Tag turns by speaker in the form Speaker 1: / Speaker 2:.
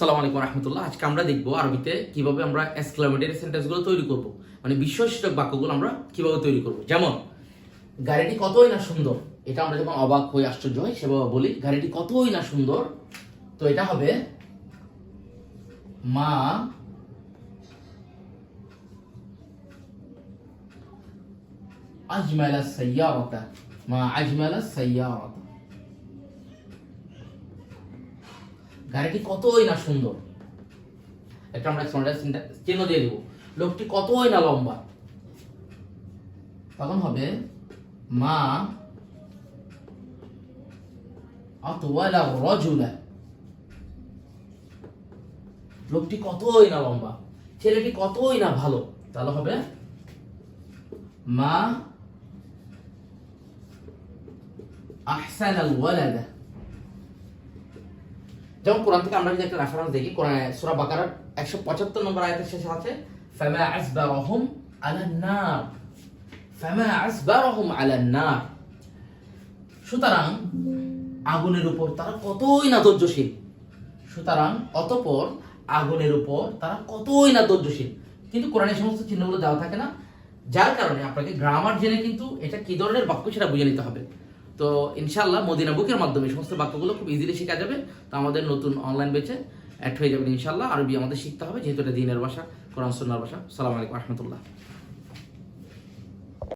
Speaker 1: সালাম আলাইকুম রহমতুল্লাহ। আজকে আমরা দেখব আরবিতে কীভাবে আমরা এক্সক্লামেটরি সেন্টেন্সগুলো তৈরি করব। মানে বিশ্বসূচক বাক্যগুলো আমরা কীভাবে তৈরি করব। যেমন, গাড়িটি কতই না সুন্দর? এটা আমরা যখন অবাক হই, আশ্চর্য হই, সেভাবে বলি, গাড়িটি কতই না সুন্দর? তো এটা হবে, মা আজমালা সাইয়ারাতা, মা আজমালা সাইয়ারাতা। গাড়িটি কতই না সুন্দর। একটা আমরা চিহ্ন দিয়ে দেবো। লোকটি কতই না লম্বা। তখন হবে, মা আতওয়ালা রজুলা। লোকটি কতই না লম্বা। ছেলেটি কতই না ভালো। তাহলে হবে, মা আহসান ওয়ালাদা। যেমন কোরআন থেকে আমরা যদি একটা রেফারেন্স দেখি, কোরআন সূরা বাকারার 175 নম্বর আয়াতের শেষে আছে, ফামা আসবারহুম আলান নার ফামা আসবারহুম আলান নার সুতরাং আগুনের উপর তারা কতই না ধৈর্যশীল সুতরাং অতপর আগুনের উপর তারা কতই না ধৈর্যশীল কিন্তু কোরআনের সমস্ত চিহ্নগুলো দেওয়া থাকে না, যার কারণে আপনাকে গ্রামার জেনে কিন্তু এটা কি ধরনের বাক্য সেটা বুঝে নিতে হবে। তো ইনশাল্লাহ মদিনা বুকের মাধ্যমে সমস্ত বাক্যগুলো খুব ইজিলি শেখা যাবে। তো আমাদের নতুন অনলাইন বেচে অ্যাড হয়ে যাবেন ইনশাল্লাহ আরবি আমাদের শিখতে হবে, যেহেতু এটা দিনের ভাষা, কোরআন সন্ন্যার ভাষা। সালাম রহমতুল্লাহ।